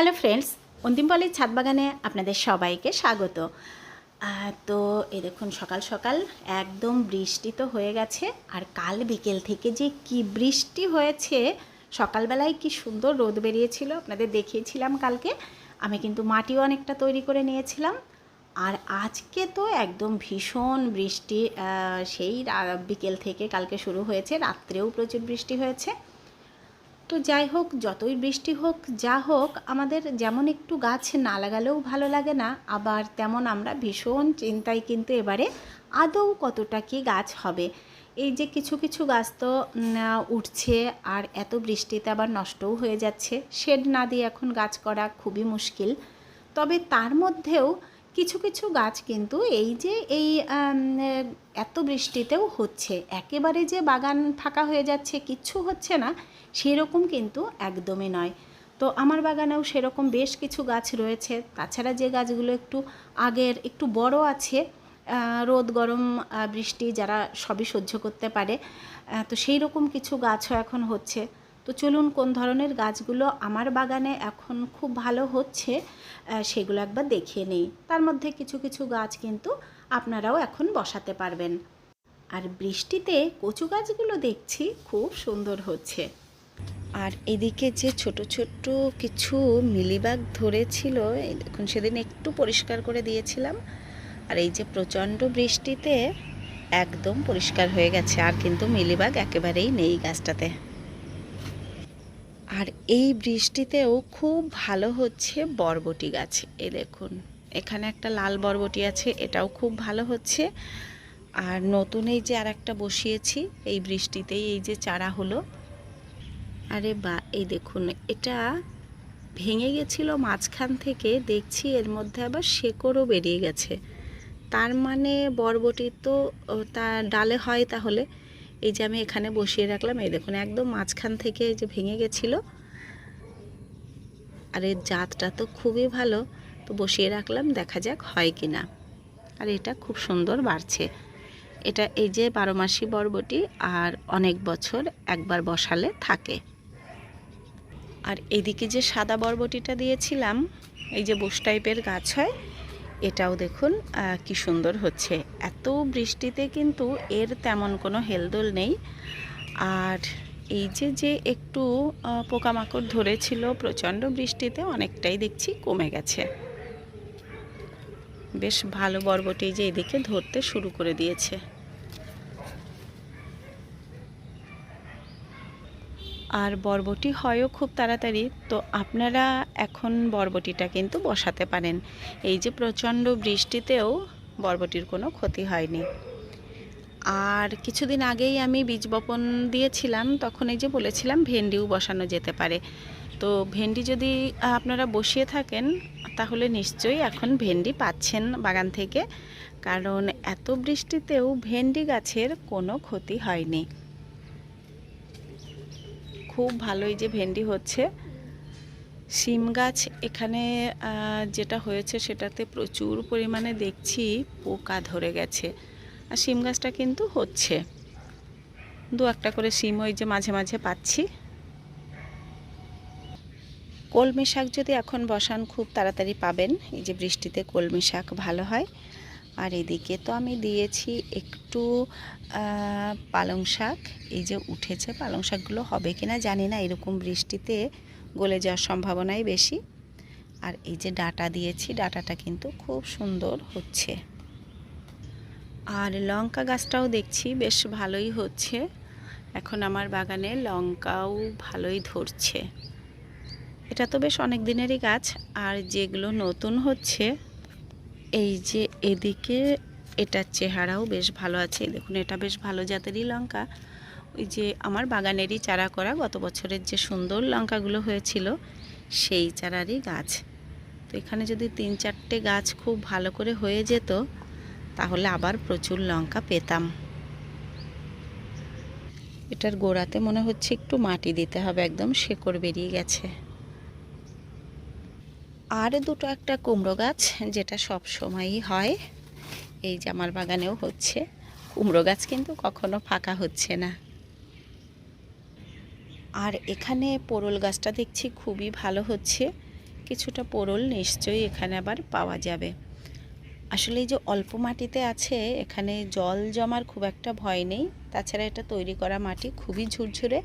Hello friends, অন্তিমপালের ছাদ বাগানে আপনাদের সবাইকে স্বাগত। তো এ দেখুন, সকাল সকাল একদম বৃষ্টি তো হয়ে গেছে, আর কাল বিকেল থেকে যে কি বৃষ্টি হয়েছে, সকালবেলায় কি সুন্দর রোদ বেরিয়েছিল, আপনাদের দেখিয়েছিলাম কালকে। আমি কিন্তু মাটিও অনেকটা তৈরি করে নিয়েছিলাম, আর আজকে তো একদম ভীষণ বৃষ্টি সেই বিকেল থেকে কালকে শুরু হয়েছে, রাত্রেও প্রচুর বৃষ্টি হয়েছে। তো যাই হোক, যতই বৃষ্টি হোক, যা হোক, আমাদের যেমন একটু গাছ না লাগালেও ভালো লাগে না, আবার তেমন আমরা ভীষণ চিন্তায় কিন্তু এবারে আদৌ কতটা কি গাছ হবে। এই যে কিছু কিছু গাছ তো উঠছে, আর এত বৃষ্টিতে আবার নষ্টও হয়ে যাচ্ছে। শেড না দিয়ে এখন গাছ করা খুবই মুশকিল। তবে তার মধ্যেও কিছু কিছু গাছ কিন্তু এই যে এই এত বৃষ্টিতেও হচ্ছে, একেবারে যে বাগান ফাঁকা হয়ে যাচ্ছে কিচ্ছু হচ্ছে না, সেরকম কিন্তু একদমই নয়। তো আমার বাগানেও সেরকম বেশ কিছু গাছ রয়েছে, তাছাড়া যে গাছগুলো একটু আগের একটু বড় আছে রোদ, গরম বৃষ্টি যারা সবই সহ্য করতে পারে তো সেই রকম কিছু গাছও এখন হচ্ছে। তো চলুন কোন ধরনের গাছগুলো আমার বাগানে এখন খুব ভালো হচ্ছে সেগুলো একবার দেখিয়ে নেই। তার মধ্যে কিছু কিছু গাছ কিন্তু আপনারাও এখন বসাতে পারবেন। আর বৃষ্টিতে কচু গাছগুলো দেখছি খুব সুন্দর হচ্ছে। আর এদিকে যে ছোট ছোট কিছু মিলিবাগ ধরেছিল দেখুন, সেদিন একটু পরিষ্কার করে দিয়েছিলাম। আর এই যে প্রচণ্ড বৃষ্টিতে একদম পরিষ্কার হয়ে গেছে, আর কিন্তু মিলিবাগ একেবারেই নেই গাছটাতে। আর এই বৃষ্টিতেও খুব ভালো হচ্ছে বরবটি গাছ। এ দেখুন, এখানে একটা লাল বরবটি আছে, এটাও খুব ভালো হচ্ছে। আর নতুন এই যে আর একটা বসিয়েছি, এই বৃষ্টিতেই এই যে চারা হলো। আরে বা, এই দেখুন, এটা ভেঙে গেছিল মাঝখান থেকে, দেখছি এর মধ্যে আবার শেকড়ও বেরিয়ে গেছে। তার মানে বরবটি তো তা ডালে হয় তাহলে। এই যে আমি এখানে বসিয়ে রাখলাম, এই দেখুন, একদম মাঝখান থেকে এই যে ভেঙে গেছিল। আর এর জাতটা তো খুবই ভালো, তো বসিয়ে রাখলাম, দেখা যাক হয় কি না আর এটা খুব সুন্দর বাড়ছে। এটা এই যে বারো মাসি বরবটি আর অনেক বছর একবার বসালে থাকে। আর এদিকে যে সাদা বরবটিটা দিয়েছিলাম, এই যে বোস টাইপের গাছ হয় এটাও দেখুন কি সুন্দর হচ্ছে। এত বৃষ্টিতে কিন্তু এর তেমন কোনো হেলদোল নেই। আর এই যে যে একটু পোকামাকড় ধরেছিল প্রচণ্ড বৃষ্টিতে, অনেকটাই দেখছি কমে গেছে। বেশ ভালো বর্বটি যে এদিকে ধরতে শুরু করে দিয়েছে। আর বরবটি হয়ও খুব তাড়াতাড়ি। তো আপনারা এখন বরবটিটা কিন্তু বসাতে পারেন। এই যে প্রচণ্ড বৃষ্টিতেও বরবটির কোনো ক্ষতি হয়নি। আর কিছুদিন আগেই আমি বীজ বপন দিয়েছিলাম, তখন এই যে বলেছিলাম ভেন্ডিও বসানো যেতে পারে। তো ভেন্ডি যদি আপনারা বসিয়ে থাকেন, তাহলে নিশ্চয়ই এখন ভেন্ডি পাচ্ছেন বাগান থেকে। কারণ এত বৃষ্টিতেও ভেন্ডি গাছের কোনো ক্ষতি হয়নি। খুব ভালোই যে ভেন্ডি হচ্ছে। শিম গাছ এখানে যেটা হয়েছে সেটাতে প্রচুর পরিমাণে দেখছি পোকা ধরে গেছে। আর শিম গাছটা কিন্তু হচ্ছে। দু একটা করে শিম ওই যে মাঝে মাঝে পাচ্ছি। কলমি শাক যদি এখন বসান, খুব তাড়াতাড়ি পাবেন। এই যে বৃষ্টিতে কলমি শাক ভালো হয়। আর এদিকে তো আমি দিয়েছি একটু পালং শাক। এই যে উঠেছে পালং শাকগুলো হবে কি না জানি না, এরকম বৃষ্টিতে গলে যাওয়ার সম্ভাবনাই বেশি। আর এই যে ডাটা দিয়েছি, ডাটাটা কিন্তু খুব সুন্দর হচ্ছে। আর লঙ্কা গাছটাও দেখছি বেশ ভালোই হচ্ছে। এখন আমার বাগানে লঙ্কাও ভালোই ধরছে। এটা তো বেশ অনেক দিনেরই গাছ, আর যেগুলো নতুন হচ্ছে এই যে এদিকে এটার চেহারাও বেশ ভালো আছে। দেখুন, এটা বেশ ভালো জাতেরই লঙ্কা। ওই যে আমার বাগানেরই চারা করা গত বছরের যে সুন্দর লঙ্কাগুলো হয়েছিল, সেই চারারই গাছ। তো এখানে যদি তিন চারটে গাছ খুব ভালো করে হয়ে যেত, তাহলে আবার প্রচুর লঙ্কা পেতাম। এটার গোড়াতে মনে হচ্ছে একটু মাটি দিতে হবে, একদম শেকড় বেরিয়ে গেছে। আর দুটো একটা কুমড়ো গাছ, যেটা সব সময়ই হয়। এই যে আমার বাগানেও হচ্ছে। কুমড়ো গাছ কিন্তু কখনো ফাঁকা হচ্ছে না। আর এখানে পোড়ল গাছটা দেখছি খুবই ভালো হচ্ছে। কিছুটা পোড়ল নিশ্চয়ই এখানে আবার পাওয়া যাবে। আসলে এই যে অল্প মাটিতে আছে, এখানে জল জমার খুব একটা ভয় নেই। তাছাড়া এটা তৈরি করা মাটি খুবই ঝুরঝুরে।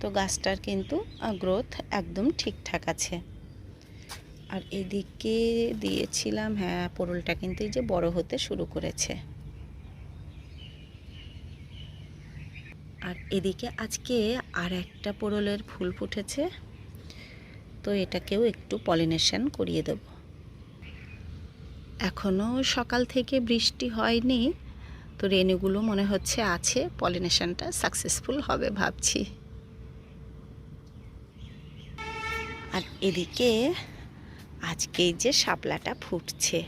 তো গাছটার কিন্তু গ্রোথ একদম ঠিকঠাক আছে। আর এদিকে দিয়েছিলাম হ্যাঁ পোড়লটা কিন্তু এই যে বড় হতে শুরু করেছে। আর এদিকে আজকে আর একটা পোড়লের ফুল ফুটেছে, তো এটাকেও একটু পলিনেশন করিয়ে দেব। এখনও সকাল থেকে বৃষ্টি হয়নি, তো রেণুগুলো মনে হচ্ছে আছে, পলিনেশনটা সাকসেসফুল হবে ভাবছি। আর এদিকে আজকে যে শাপলাটা ফুটছে।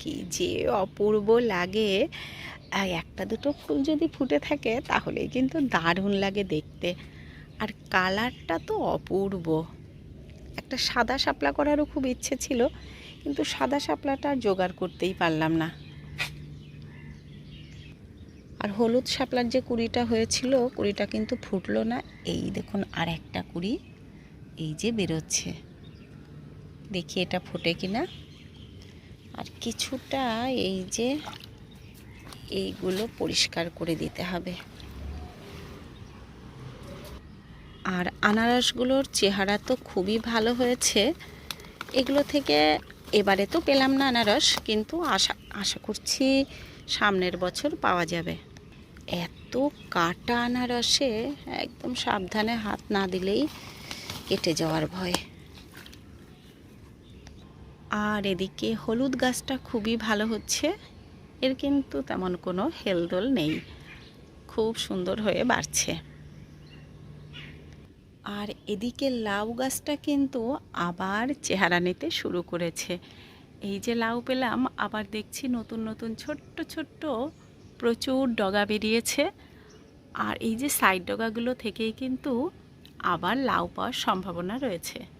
কি যে অপূর্ব লাগে। একটা দুটো ফুল যদি ফুটে থাকে, তাহলেই কিন্তু দারুণ লাগে দেখতে। আর কালারটা তো অপূর্ব। একটা সাদা শাপলা করারও খুব ইচ্ছে ছিল, কিন্তু সাদা শাপলাটা আর জোগাড় করতেই পারলাম না। আর হলুদ শাপলার যে কুড়িটা হয়েছিল, কুড়িটা কিন্তু ফুটলো না। এই দেখুন আর একটা কুড়ি। এই যে বেরোচ্ছে। দেখি এটা ফোটে কিনা। আর কিছুটা এই যে এইগুলো পরিষ্কার করে দিতে হবে। আর আনারসগুলোর চেহারা তো খুবই ভালো হয়েছে। এগুলো থেকে এবারে তো পেলাম না আনারস, কিন্তু আশা আশা করছি সামনের বছর পাওয়া যাবে। এত কাটা আনারসে একদম সাবধানে হাত না দিলেই কেটে যাওয়ার ভয়। আর এদিকে হলুদ গাছটা খুবই ভালো হচ্ছে। এর কিন্তু তেমন কোনো হেলদোল নেই। খুব সুন্দর হয়ে বাড়ছে। আর এদিকে লাউ গাছটা কিন্তু আবার চেহারা নিতে শুরু করেছে। এই যে লাউ পেলাম, আবার দেখছি নতুন নতুন ছোট্ট ছোট্ট প্রচুর ডগা বেরিয়েছে। আর এই যে সাইড ডগাগুলো থেকেই কিন্তু আবার লাউ পাওয়ার সম্ভাবনা রয়েছে।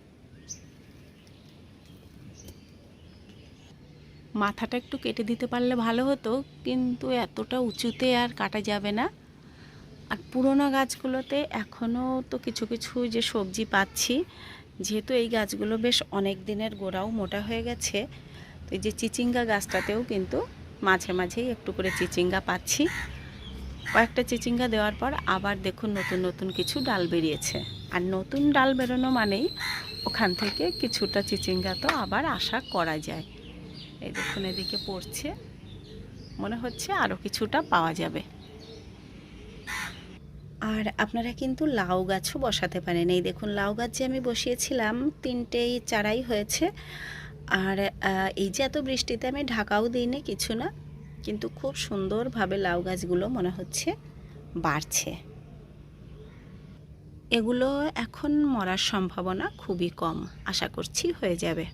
মাথাটা একটু কেটে দিতে পারলে ভালো হতো, কিন্তু এতটা উঁচুতে আর কাটা যাবে না। আর পুরোনো গাছগুলোতে এখনও তো কিছু কিছু যে সবজি পাচ্ছি, যেহেতু এই গাছগুলো বেশ অনেক দিনের গোড়াও মোটা হয়ে গেছে, তো এই যে চিচিঙ্গা গাছটাতেও কিন্তু মাঝে মাঝেই একটু করে চিচিঙ্গা পাচ্ছি। কয়েকটা চিচিঙ্গা দেওয়ার পর আবার দেখুন নতুন নতুন কিছু ডাল বেরিয়েছে। আর নতুন ডাল বেরোনো মানেই ওখান থেকে কিছুটা চিচিঙ্গা তো আবার আশা করা যায়। এই দেখুন, এদিকে পড়ছে। মনে হচ্ছে আরও কিছুটা পাওয়া যাবে। আর আপনারা কিন্তু লাউ গাছও বসাতে পারেন। এই দেখুন, লাউ গাছ যে আমি বসিয়েছিলাম, তিনটেই চারাই হয়েছে। আর এই যে এত বৃষ্টিতে আমি ঢাকাও দিইনি, কিছু না, কিন্তু খুব সুন্দরভাবে লাউ গাছগুলো মনে হচ্ছে বাড়ছে। এগুলো এখন মরার সম্ভাবনা খুবই কম, আশা করছি হয়ে যাবে।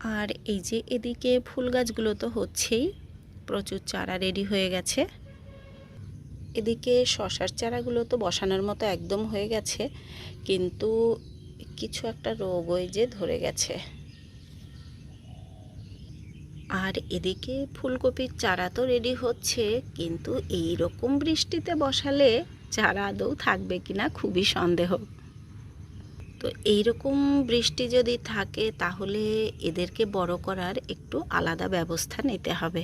আর এই যে এদিকে ফুল গাছগুলো তো হচ্ছেই, প্রচুর চারা রেডি হয়ে গেছে। এদিকে শশার চারাগুলো তো বসানোর মতো একদম হয়ে গেছে, কিন্তু কিছু একটা রোগ ওই যে ধরে গেছে। আর এদিকে ফুলকপির চারা তো রেডি হচ্ছে, কিন্তু এই রকম বৃষ্টিতে বসালে চারা আদৌ থাকবে কিনা খুবই সন্দেহ। তো এইরকম বৃষ্টি যদি থাকে, তাহলে এদেরকে বড় করার একটু আলাদা ব্যবস্থা নিতে হবে।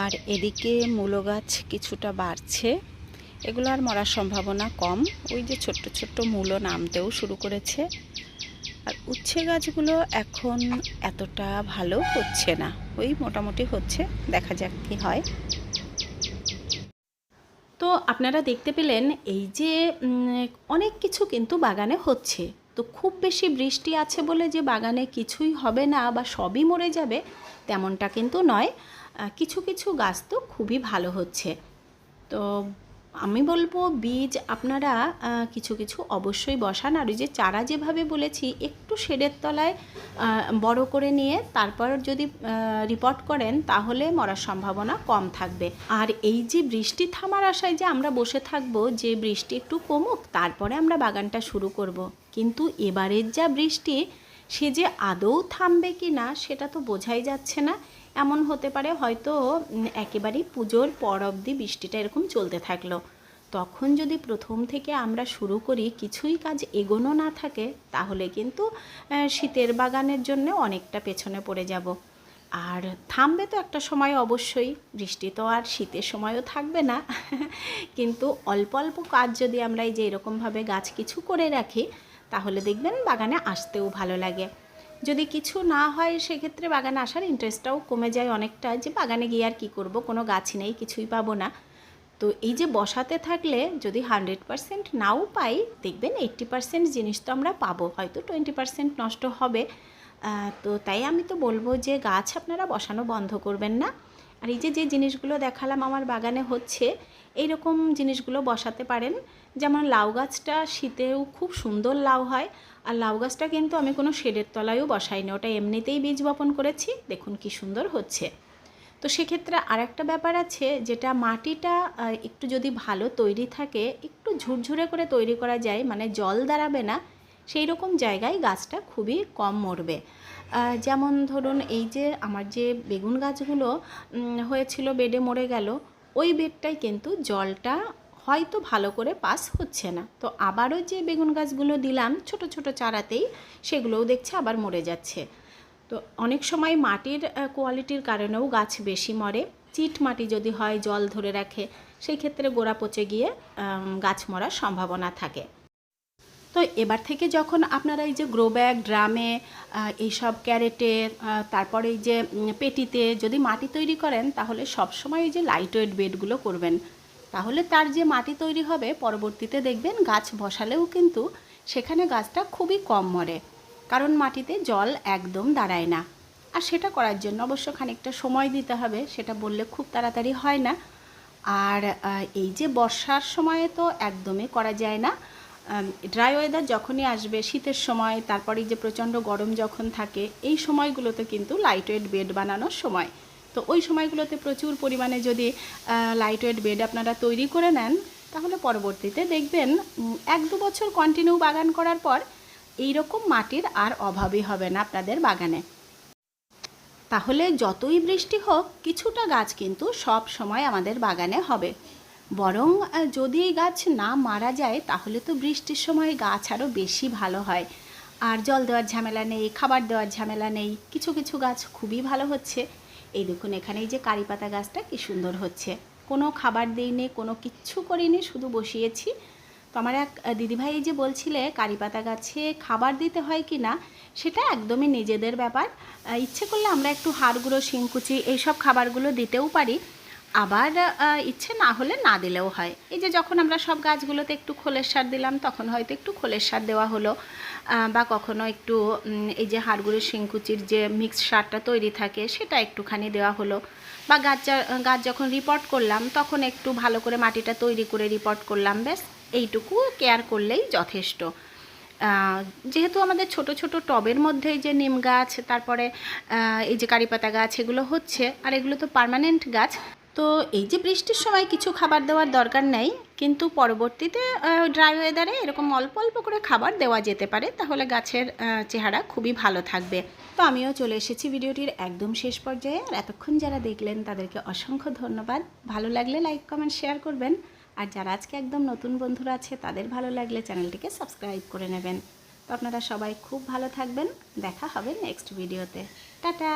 আর এদিকে মূলো গাছ কিছুটা বাড়ছে। এগুলো আর মরার সম্ভাবনা কম। ওই যে ছোট্ট ছোট্ট মূলো নামতেও শুরু করেছে। আর উচ্ছে গাছগুলো এখন এতটা ভালো হচ্ছে না। ওই মোটামুটি হচ্ছে। দেখা যাক কি হয়। তো আপনারা দেখতে পেলেন এই যে অনেক কিছু কিন্তু বাগানে হচ্ছে। তো খুব বেশি বৃষ্টি আছে বলে যে বাগানে কিছুই হবে না বা সবই মরে যাবে তেমনটা কিন্তু নয়। কিছু কিছু গাছ তো খুবই ভালো হচ্ছে। তো আমি বলব বীজ আপনারা কিছু কিছু অবশ্যই বসান। আর ওই যে চারা যেভাবে বলেছি, একটু শেডের তলায় বড় করে নিয়ে তারপর যদি রিপোর্ট করেন, তাহলে মরার সম্ভাবনা কম থাকবে। আর এই যে বৃষ্টি থামার আশায় যে আমরা বসে থাকব, যে বৃষ্টি একটু কমুক, তারপরে আমরা বাগানটা শুরু করব। কিন্তু এবারের যা বৃষ্টি, সে যে আদৌ থামবে কি না সেটা তো বোঝাই যাচ্ছে না। এমন হতে পারে হয়তো একেবারেই পুজোর পর অবধি বৃষ্টিটা এরকম চলতে থাকল। তখন যদি প্রথম থেকে আমরা শুরু করি, কিছুই কাজ এগোনো না থাকে, তাহলে কিন্তু শীতের বাগানের জন্য অনেকটা পেছনে পড়ে যাব। আর থামবে তো একটা সময় অবশ্যই, বৃষ্টি তো আর শীতের সময়ও থাকবে না। কিন্তু অল্প অল্প কাজ যদি আমরা এই যে এরকমভাবে গাছ কিছু করে রাখি, তাহলে দেখবেন বাগানে আসতেও ভালো লাগে। যদি কিছু না হয়, সেক্ষেত্রে বাগানে আসার ইন্টারেস্টটাও কমে যায় অনেকটা, যে বাগানে গিয়ে আর কী করব? কোনো গাছ নেই, কিছুই পাবো না। তো এই যে বসাতে থাকলে যদি হান্ড্রেড পারসেন্ট নাও পাই, দেখবেন এইট্টি পারসেন্ট জিনিস তো আমরা পাবো, হয়তো টোয়েন্টি পারসেন্ট নষ্ট হবে। তো তাই আমি তো বলব যে গাছ আপনারা বসানো বন্ধ করবেন না। আর এই যে যে জিনিসগুলো দেখালাম আমার বাগানে হচ্ছে এই রকম জিনিসগুলো বসাতে পারেন। যেমন লাউ গাছটা শীতেও খুব সুন্দর লাউ হয়। আর লাউ গাছটা কিন্তু আমি কোনো শেডের তলায়ও বসাইনি, ওটা এমনিতেই বীজ বপন করেছি, দেখুন কি সুন্দর হচ্ছে। তো সেক্ষেত্রে আরেকটা ব্যাপার আছে, যেটা মাটিটা একটু যদি ভালো তৈরি থাকে, একটু ঝুরঝুরে করে তৈরি করা যায় মানে জল দাঁড়াবে না, সেই রকম জায়গায় গাছটা খুবই কম মরবে। যেমন ধরুন এই যে আমার যে বেগুন গাছগুলো হয়েছিল বেডে মরে গেল, ওই বেডটাই কিন্তু জলটা হয়তো ভালো করে পাস হচ্ছে না। তো আবারও যে বেগুন গাছগুলো দিলাম ছোট ছোট চারাতেই সেগুলোও দেখছে আবার মরে যাচ্ছে। তো অনেক সময় মাটির কোয়ালিটির কারণেও গাছ বেশি মরে। চিট মাটি যদি হয়, জল ধরে রাখে, সেই ক্ষেত্রে গোড়া পচে গিয়ে গাছ মরার সম্ভাবনা থাকে। তো এবার থেকে যখন আপনারা এই যে গ্রো ব্যাগ, ড্রামে এইসব ক্যারেটে তারপরে এই যে পেটিতে যদি মাটি তৈরি করেন, তাহলে সবসময় এই যে লাইট ওয়েট বেডগুলো করবেন। তাহলে তার যে মাটি তৈরি হবে, পরবর্তীতে দেখবেন গাছ বসালেও কিন্তু সেখানে গাছটা খুবই কম মরে। কারণ মাটিতে জল একদম দাঁড়ায় না। আর সেটা করার জন্য অবশ্য খানিকটা সময় দিতে হবে, সেটা বললে খুব তাড়াতাড়ি হয় না। আর এই যে বর্ষার সময়ে তো একদমই করা যায় না। ড্রাই ওয়েদার যখনই আসবে, শীতের সময়, তারপরে যে প্রচণ্ড গরম যখন থাকে, এই সময়গুলোতে কিন্তু লাইট ওয়েট বেড বানানোর সময়। তো ওই সময়গুলোতে প্রচুর পরিমাণে যদি লাইট ওয়েট বেড আপনারা তৈরি করে নেন, তাহলে পরবর্তীতে দেখবেন এক দু বছর কন্টিনিউ বাগান করার পর এই রকম মাটির আর অভাবই হবে না আপনাদের বাগানে। তাহলে যতই বৃষ্টি হোক, কিছুটা গাছ কিন্তু সব সময় আমাদের বাগানে হবে। বরং যদি এই গাছ না মারা যায়, তাহলে তো বৃষ্টির সময় গাছ আরও বেশি ভালো হয়। আর জল দেওয়ার ঝামেলা নেই, খাবার দেওয়ার ঝামেলা নেই, কিছু কিছু গাছ খুবই ভালো হচ্ছে। এই দেখুন এখানে এই যে কারি পাতা গাছটা কি সুন্দর হচ্ছে। কোনো খাবার দিইনি, কোনো কিচ্ছু করিনি, শুধু বসিয়েছি। তো আমার এক দিদিভাই যে বলছিলে, কারি পাতা গাছে খাবার দিতে হয় কি না, সেটা একদমই নিজেদের ব্যাপার। ইচ্ছে করলে আমরা একটু হাড় গুঁড়ো শিংকুচি, এইসব খাবারগুলো দিতেও পারি। আবার ইচ্ছে না হলে না দিলেও হয়। এই যে যখন আমরা সব গাছগুলোতে একটু খোলের সার দিলাম, তখন হয়তো একটু খোলের সার দেওয়া হলো বা কখনো একটু এই যে হাড়গুড়ির শিংকুচির যে মিক্স সারটা তৈরি থাকে, সেটা একটুখানি দেওয়া হলো। বা গাছ গাছ যখন রিপোর্ট করলাম, তখন একটু ভালো করে মাটিটা তৈরি করে রিপোর্ট করলাম, ব্যাস, এইটুকু কেয়ার করলেই যথেষ্ট। যেহেতু আমাদের ছোট ছোট টবের মধ্যে যে নিম গাছ, তারপরে এই যে কারিপাতা গাছ, এগুলো হচ্ছে, আর এগুলো তো পার্মানেন্ট গাছ তো এই যে বৃষ্টির সময় কিছু খাবার দেওয়ার দরকার নেই, কিন্তু পরবর্তীতে ড্রাই ওয়েদারে এরকম অল্প অল্প করে খাবার দেওয়া যেতে পারে, তাহলে গাছের চেহারা খুবই ভালো থাকবে। তো আমিও চলে এসেছি ভিডিওটির একদম শেষ পর্যায়ে, আর এতক্ষণ যারা দেখলেন তাদেরকে অসংখ্য ধন্যবাদ। ভালো লাগলে লাইক কমেন্ট শেয়ার করবেন, আর যারা আজকে একদম নতুন বন্ধুরা আছে, তাদের ভালো লাগলে চ্যানেলটিকে সাবস্ক্রাইব করে নেবেন। তো আপনারা সবাই খুব ভালো থাকবেন, দেখা হবে নেক্সট ভিডিওতে টাটা!